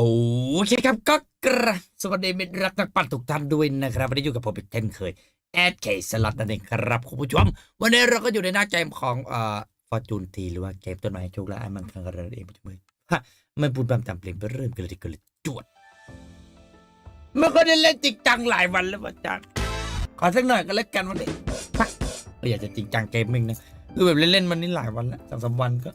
โอเคครับก็กระสวัสดีมิตรรักนักปั่นทุกท่านด้วยนะครับวันนี้อยู่กับผมเป็นเช่นเคยแอดเคสลัดนั่นเองครับคุณผู้ชมวันนี้เราก็อยู่ในหน้าเกมของเอ่อฟอร์จูนทีหรือว่าเกมต้นไม้โชคละไอ้มันคังกระเองผู้ชมฮะไม่พูดแบบจำเพลงไปเริ่มกันเลยดีกว่าเลยจวดไม่ค่อยได้เล่นจริงจังหลายวันแล้วอาจารย์ขอสักหน่อยก็แล้วกันวันนี้ฮะก็อยากจะจริงจังเกมมิ่งนะคือแบบเล่นๆมันนี่หลายวันแล้วสองสามวันก็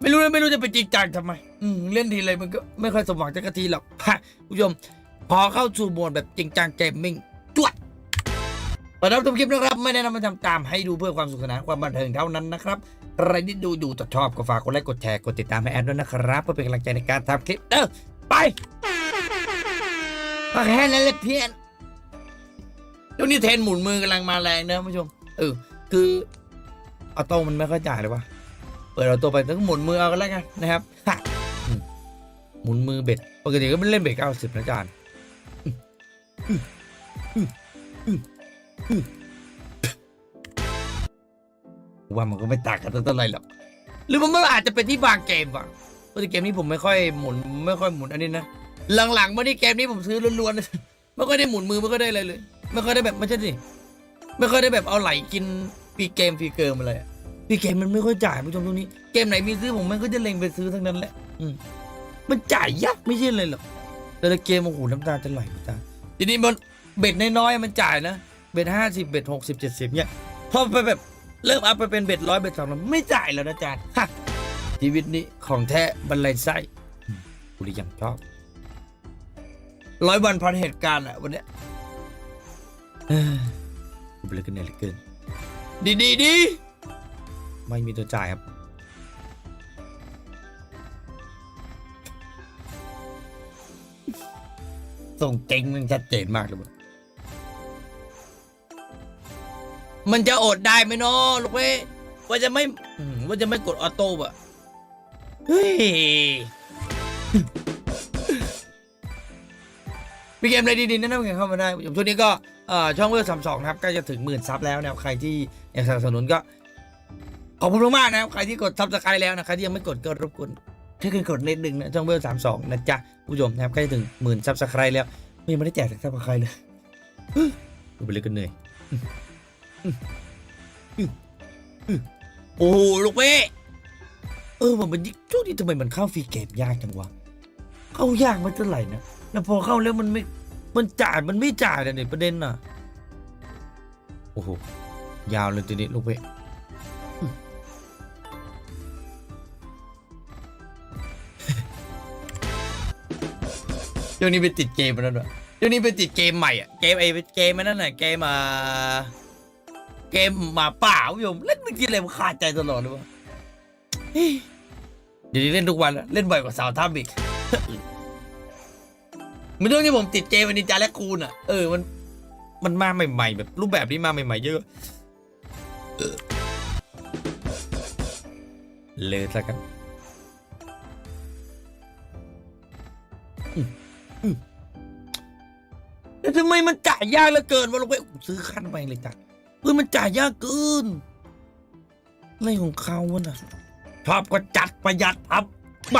ไม่รู้เลยไม่รู้จะไปจริงจังทำไม อืมเล่นทีไรมันก็ไม่ค่อยสมหวังจักทีหรอกฮะผู้ชมพอเข้าสู่โหมดแบบจริงจังเกมมิ่งจวดเปิดรับชมคลิปนะครับ ไม่แนะนำมาทำตามให้ดูเพื่อความสนุกสนานความบันเทิงเท่านั้นนะครับ ใครที่ดูอยู่ต่ชอบก็ฝากกดไลค์กดแชร์กดติดตามให้แอดด้วยนะครับเพื่อเป็นกำลังใจในการทำคลิปเด้อไปก็แค่นั้นแหละเพี้ยนเดี๋ยวนี้เทรนหมุนมือกำลังมาแรงนะผู้ชมเออคือออโต้มันไม่ค่อยจ่ายเลยวะ ปิดเอาตัวไปต้องหมุนมือเอากันแล้วกันนะครับหมุนมือเบ็ดปกติก็ไม่เล่นเบ็ดเก้าสิบนะจานว่ามันก็ไม่ต่างกันเท่าไหร่หรอกหรือมันอาจจะเป็นที่บางเกมว่ะเพราะเกมนี้ผมไม่ค่อยหมุนไม่ค่อยหมุนอันนี้นะหลังๆมานี่เกมนี้ผมซื้อล้วนๆไม่ค่อยได้หมุนมือไม่ค่อยได้อะไรเลย ไม่ค่อยได้แบบไม่ใช่สิไม่ค่อยได้แบบเอาไหลกินปีเกมฟีเกิมอะไรอะ พี่เกมมันไม่ค่อยจ่ายผู้ชมตรงนี้ เกมไหนมีซื้อผมมันก็จะเล็งไปซื้อทั้งนั้นแหละ อืมมันจ่ายยากไม่ใช่เลยหรอกแต่ละเกมโอ้โหน้ำตาจะไหลจ้าทีนี้มันเบ็ดน้อยๆมันจ่ายนะ เบ็ดห้าสิบเบ็ดหกสิบเจ็ดสิบเนี่ยพอไปแบบเริ่มอัพไปเป็นเบ็ดร้อยเบ็ดสองร้อยไม่จ่ายแล้วนะจานฮะชีวิตนี้ของแท้บรรลัยไส้กูเลยยังชอบร้อยวันพันเหตุการณ์อะวันเนี้ยเอ้ยกูเป็นเรื่อกันเหนื่อยเหลือเกินดีดีดี ไม่มีตัวจ่ายครับส่งเก่งมันชัดเจนมากเลย มันจะอดได้ไหมเนาะลูกเว้ยว่าจะไม่ว่าจะไม่กดออโต้ป่ะเฮ้ยมีเกมอะไรดีๆแนะนำกันเข้ามาได้ผมช่วงนี้ก็ช่องเวลสามสองนะครับใกล้จะถึงหมื่นซับแล้วนะครับใครที่อยากสนับสนุนก็ ขอบคุณมากๆนะครับ ใครที่กดซับสไครต์แล้วนะ ใครที่ยังไม่กดก็รบกวนช่วยกันกดนิดหนึ่งนะช่องเบลสามสองนะจ๊ะผู้ชมนะครับใกล้จะถึงหมื่นซับสไครต์แล้วไม่ไม่ได้แจกซับสไครต์เลยดูไปเลยก็เหนื่อยโอ้โหลูกเว้ยเออมันช่วงนี้ทำไมมันเข้าฟรีเกมยากจังวะเข้ายากไม่เท่าไหร่นะแล้วพอเข้าแล้วมันไม่มันจ่ายมันไม่จ่ายเลยเนี่ยประเด็นน่ะโอ้โหยาวเลยทีนี้ลูกเว้ ยเดี๋ยวนี้ไปติดเกมมาแล้วด้วยเดี๋ยวนี้ไปติดเกมใหม่อะ เกมไอ้เกมมันนั่นน่ะเกมมาเกมหมาป่าผู้ชมเล่นไม่กินอะไรมันขาดใจตลอดเลยวะเฮ้ยเดี๋ยวนี้เล่นทุกวันแล้วเล่นบ่อยกว่าสาวท่าอีกมันเรื่องที่ผมติดเกมวันนินจาและคูนอะ เออมัน มันมาใหม่ ๆ แบบรูปแบบนี้มาใหม่ ๆ เยอะเออเลยซะกัน แล้วทำไมมันจ่ายยากเหลือเกินวะลูกเว้ยซื้อขั้นไปเลยจ้ะเฮ้ยมันจ่ายยากเกินอะไรของเขาวะน่ะชอบก็จัดประหยัดพับไป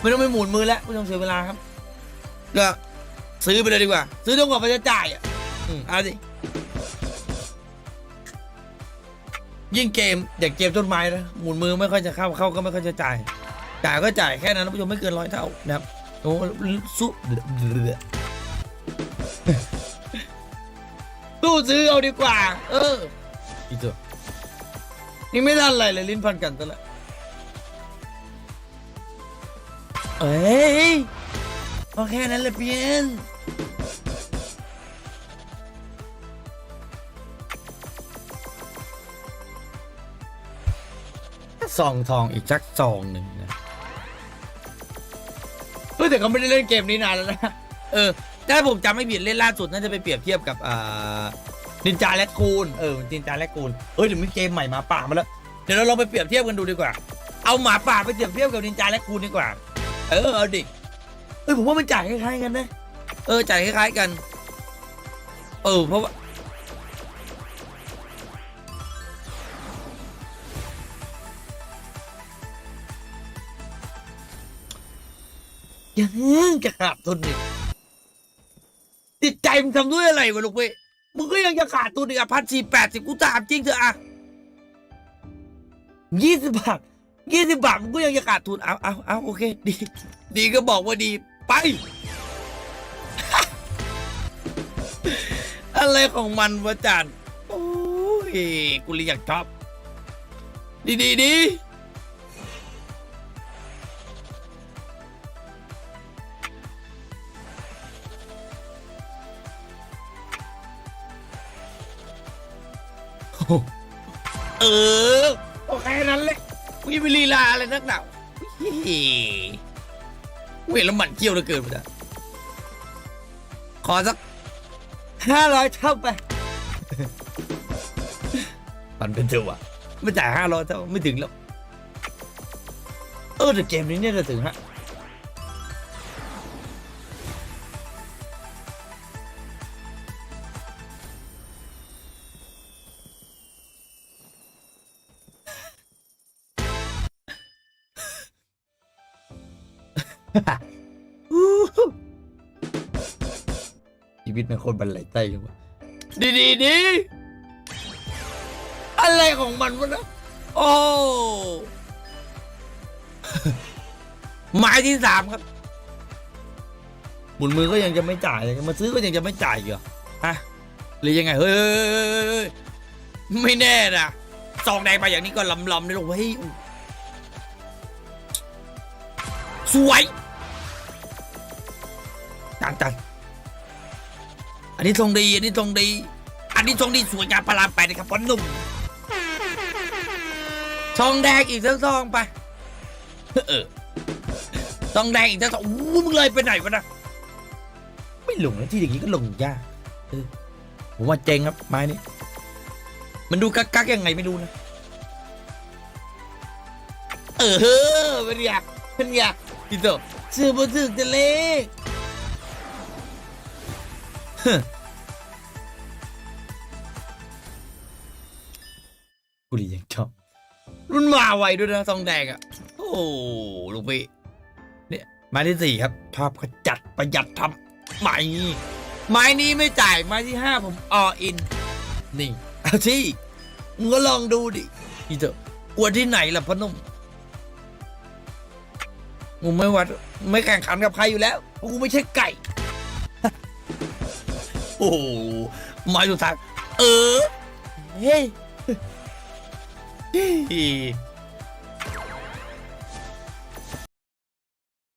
ไม่ต้องไปหมุนมือแล้วไม่ต้องเสียเวลาครับก็ซื้อไปเลยดีกว่า ซื้อจนกว่ามันจะจ่ายอะเอาสิยิ่งเกมอย่างเกมต้นไม้นะหมุนมือไม่ค่อยจะเข้าเข้าก็ไม่ค่อยจะจ่ายจ่ายก็จ่ายแค่นั้นนผู้ชมไม่เกินร้อยเท่านะครับ โอ้สู้ตู้ซื้อเอาดีกว่า เอออีตัวนี่ไม่ทันอะไรเลยลิ้นพันกันซะและเอ้ยก็แค่นั้นแหละเพียนซองทองอีกสักซองหนึ่ง ฮ้ยแต่เขาไม่ได้เล่นเกมนี้นานแล้วนะเออถ้าผมจำไม่ผิดเล่นล่าสุดน่าจะไปเปรียบเทียบกับอ่านินจาและกูนเออนินจาและกูนเอ้ยเดี๋ยวมีเกมใหม่หมาป่ามาแล้วเดี๋ยวเราลองไปเปรียบเทียบกันดูดีกว่า เอาหมาป่าไปเปรียบเทียบกับนินจาและกูนดีกว่า เออเอาดิเอ้ยผมว่ามันจ่ายคล้ายๆกันนะเออจ่ายคล้ายๆกัน เออเพราะว่า ยังจะขาดทุนอีกจิตใจมึงทำด้วยอะไรวะลูกเว้ยมึงก็ยังจะขาดทุนอีกอะพันสี่แปดสิบกูถามจริงเถอะอะยี่สิบบาทยี่สิบบาทมึงก็ยังจะขาดทุนเอาเอาเอาโอเค ดี ดีก็บอกว่าดีไป อะไรของมันวะจันโอ้ยกูเลยอยากชอบ ดีดีดี เออโอเคนั้นเลยกูยังไม่ลีลาอะไรนักหนาเฮ้ยเวรแล้วหมันเกี่ยวเหลือเกินไปนะขอสักห้าร้อยเท่าไป มันเป็นตัวะไม่จ่ายห้าร้อยเท่าไม่ถึงแล้ว เออแต่เกมนี้เนี่ยจะถึงฮะ ชีวิตมันคนบันไลใต้เลยวะดีดีดีอะไรของมันวะนะโอ้หมายที่สามครับ หมุนมือก็ยังจะไม่จ่ายเลยมาซื้อก็ยังจะไม่จ่ายอีกเหรอฮะหรือยังไงเฮ้ยไม่แน่นะซองแดงไปอย่างนี้ก็ลำลำเลยหรอกเฮ้ยสวย จันจันอันนี้ทรงดี อันนี้ทรงดี อันนี้ทรงดีสวยงามพระรามแปนะครับพ่อหนุ่มทองแดงอีกสักซองไป เออทองแดงอีกสักซองอู้มึงเลยไปไหนวะนะไม่หลงนะที่อย่างนี้ก็หลงยากเออผมว่าเจงครับไม้นี้มันดูกักกักๆยังไงไม่รู้นะ เออเป็นอยากเป็นอยากพี่โตซื้อบนสึกจะเล็ก กุลียังชอบรุ่นมาไวด้วยนะทองแดงอะ โอ้ลูกพี่เนี่ยไม้ที่สี่ครับชอบขจัดประหยัดทำไม้ไม้นี้ไม่จ่ายไม้ที่ห้าผมออิน นี่เอาสิมึงก็ลองดูดิพี่เถอะกลัวที่ไหนล่ะพนุ่มกูไม่วัดไม่แข่งขันกับใครอยู่แล้วเพราะกูไม่ใช่ไก่ โอ้โหไม้สุดท้ายเออ เฮ้ยเฮ้ย